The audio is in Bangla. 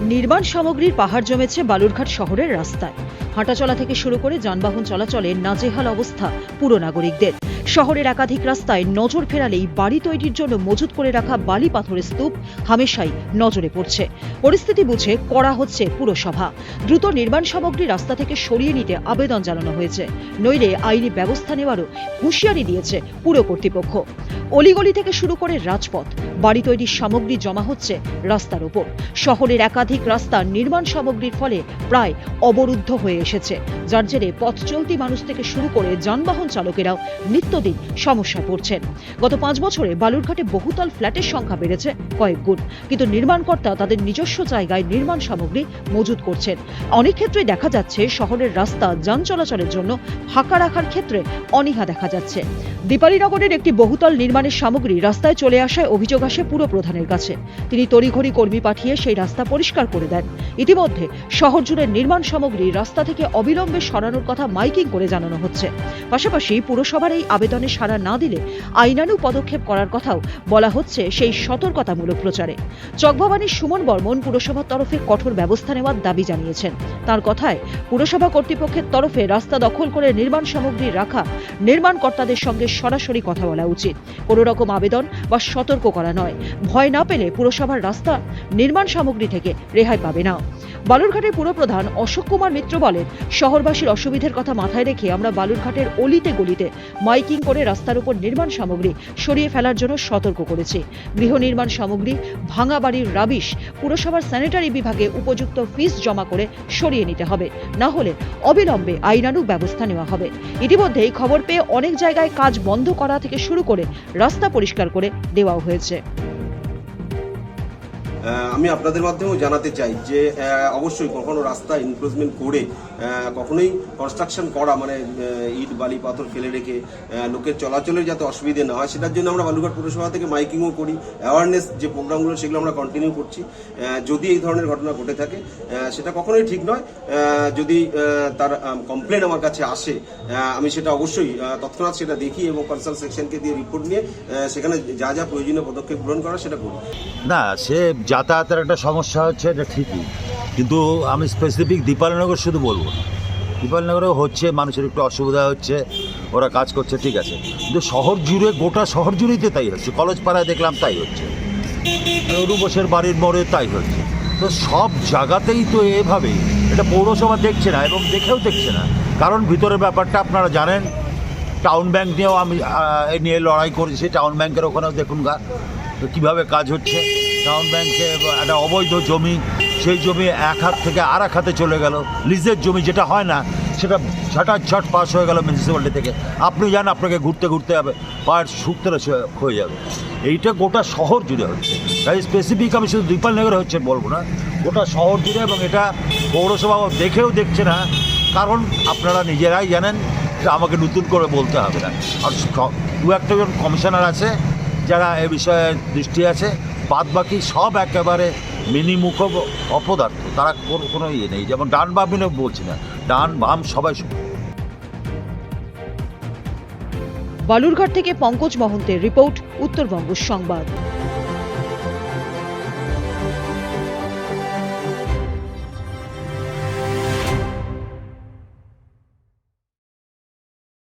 নির্মাণ সামগ্রীর পাহাড় জমেছে বালুরঘাট শহরের রাস্তায়। হাঁটাচলা থেকে শুরু করে যানবাহন চলাচলে নাজেহাল অবস্থা পুরো নাগরিকদের। শহরের একাধিক রাস্তায় নজর ফেরালেই বাড়ি তৈরির জন্য মজুত করে রাখা বালি পাথরের স্তূপ হামেশাই নজরে পড়ছে। পরিস্থিতি বুঝে করা হচ্ছে পুরসভা। দ্রুত নির্মাণ সামগ্রী রাস্তা থেকে সরিয়ে নিতে আবেদন জানানো হয়েছে। নইলে আইনি ব্যবস্থা নেওয়ারও হুঁশিয়ারি দিয়েছে পুর কর্তৃপক্ষ। অলিগলি থেকে শুরু করে রাজপথ, বাড়ি তৈরির সামগ্রী জমা হচ্ছে রাস্তার ওপর। শহরের একাধিক রাস্তা নির্মাণ সামগ্রীর ফলে প্রায় অবরুদ্ধ হয়ে এসেছে। যার জেরে পথ চলতি মানুষ থেকে শুরু করে যানবাহন চালকেরাও নিত্যদিন সমস্যায় পড়ছেন। গত পাঁচ বছরে বালুরঘাটে বহুতল ফ্ল্যাটের সংখ্যা বেড়েছে কয়েক গুণ। কিন্তু নির্মাণকর্তা তাদের নিজস্ব জায়গায় নির্মাণ সামগ্রী মজুত করছেন। অনেক ক্ষেত্রে দেখা যাচ্ছে শহরের রাস্তা যান চলাচলের জন্য ফাঁকা রাখার ক্ষেত্রে অনীহা দেখা যাচ্ছে। দীপালীনগরের একটি বহুতল নির্মাণের সামগ্রী রাস্তায় চলে আসায় অভিযোগ আসে পুর প্রধানের কাছে। তিনি তড়িঘড়ি কর্মী পাঠিয়ে সেই রাস্তা পরিষ্কার করে দেন। ইতিমধ্যে শহর জুড়ে নির্মাণ সামগ্রী রাস্তা থেকে অবিলম্বে সরানোর কথা মাইকিং করে জানানো হচ্ছে। পাশাপাশি পুরসভার এই আবেদনে সাড়া না দিলে আইনানু পদক্ষেপ করার কথাও বলা হচ্ছে সেই সতর্কতামূলক প্রচারে। চকভবানীর সুমন বর্মন পুরসভার তরফে কঠোর ব্যবস্থা নেওয়ার দাবি জানিয়েছেন। তার কথায়, পুরসভা কর্তৃপক্ষের তরফে রাস্তা দখল করে নির্মাণ সামগ্রী রাখা নির্মাণকর্তাদের সঙ্গে সরাসরি কথা বলা উচিত। কোনো রকম আবেদন বা সতর্ক করা নয়। ভয় না পেলে পুরসভার রাস্তা নির্মাণ সামগ্রী থেকে রেহাই পাবে না। বালুরঘাটের পুরপ্রধান অশোক কুমার মিত্র বলেন, শহরবাসীর অসুবিধের কথা মাথায় রেখে আমরা বালুরঘাটের অলিতে গলিতে মাইকিং করে রাস্তার উপর নির্মাণ সামগ্রী সরিয়ে ফেলার জন্য সতর্ক করেছি। গৃহ নির্মাণ সামগ্রী, ভাঙা বাড়ির রাবিশ পুরসভার স্যানিটারি বিভাগে উপযুক্ত ফিস জমা করে সরিয়ে নিতে হবে। না হলে অবিলম্বে আইনানুগ ব্যবস্থা নেওয়া হবে। ইতিমধ্যেই খবর পেয়ে অনেক জায়গায় কাজ বন্ধ করা থেকে শুরু করে রাস্তা পরিষ্কার করে দেওয়াও হয়েছে। আমি আপনাদের মাধ্যমেও জানাতে চাই যে অবশ্যই কখনো রাস্তা ইনক্রোচমেন্ট করে কখনোই কনস্ট্রাকশন করা মানে ইট, বালি, পাথর ফেলে রেখে লোকের চলাচলের যাতে অসুবিধে না হয়, সেটার জন্য আমরা বালুঘাট পুরসভা থেকে মাইকিংও করি অ্যাওয়ারনেস যে প্রোগ্রামগুলো সেগুলো আমরা কন্টিনিউ করছি। যদি এই ধরনের ঘটনা ঘটে থাকে সেটা কখনোই ঠিক নয়। যদি তার কমপ্লেন আমার কাছে আসে আমি সেটা অবশ্যই তৎক্ষণাৎ সেটা দেখি এবং কনসাল্ট সেকশনকে দিয়ে রিপোর্ট নিয়ে সেখানে যা যা প্রয়োজনীয় পদক্ষেপ গ্রহণ করা, সেটা করি। না, সে যাতায়াতের একটা সমস্যা হচ্ছে, এটা ঠিকই। কিন্তু আমি স্পেসিফিক দীপালনগর শুধু বলব না। দীপালনগরে হচ্ছে, মানুষের একটু অসুবিধা হচ্ছে, ওরা কাজ করছে, ঠিক আছে। কিন্তু শহর জুড়ে, গোটা শহর জুড়েই তো তাই হচ্ছে। কলেজ পাড়ায় দেখলাম তাই হচ্ছে। রূপসের বাড়ির মোড়ে তাই হচ্ছে। তো সব জায়গাতেই তো এভাবেই। এটা পৌরসভা দেখছে না এবং দেখেও দেখছে না। কারণ ভিতরের ব্যাপারটা আপনারা জানেন টাউন ব্যাংক নিয়েও আমি নিয়ে লড়াই করেছি। টাউন ব্যাংকের ওখানেও দেখুন গা। কীভাবে কাজ হচ্ছে? টাউন ব্যাংকে একটা অবৈধ জমি, সেই জমি এক হাত থেকে আর এক হাতে চলে গেল। লিজের জমি যেটা হয় না, সেটা ঝটার ঝট পাস হয়ে গেল মিউনিসিপ্যালিটি থেকে। আপনি যান, আপনাকে ঘুরতে ঘুরতে যাবে পায়ের শুকতে হয়ে যাবে। এইটা গোটা শহর জুড়ে হচ্ছে। তাই স্পেসিফিক আমি শুধু দীপালনগরে হচ্ছে বলব না, গোটা শহর জুড়ে এবং এটা পৌরসভা দেখেও দেখছে না। কারণ আপনারা নিজেরাই জানেন, আমাকে নতুন করে বলতে হবে না। আর দু একটা জন কমিশনার আছে যারা এ বিষয়ে দৃষ্টি আছে বাদ বাকি সব একেবারে মিনিমুখ অপদার্থ। তারা কোনো কোনো ইয়ে নেই। যেমন ডান বাম বলছি না, ডান বাম সবাই বালুরঘাট থেকে পঙ্কজ মহন্তের রিপোর্ট, উত্তরবঙ্গ সংবাদ।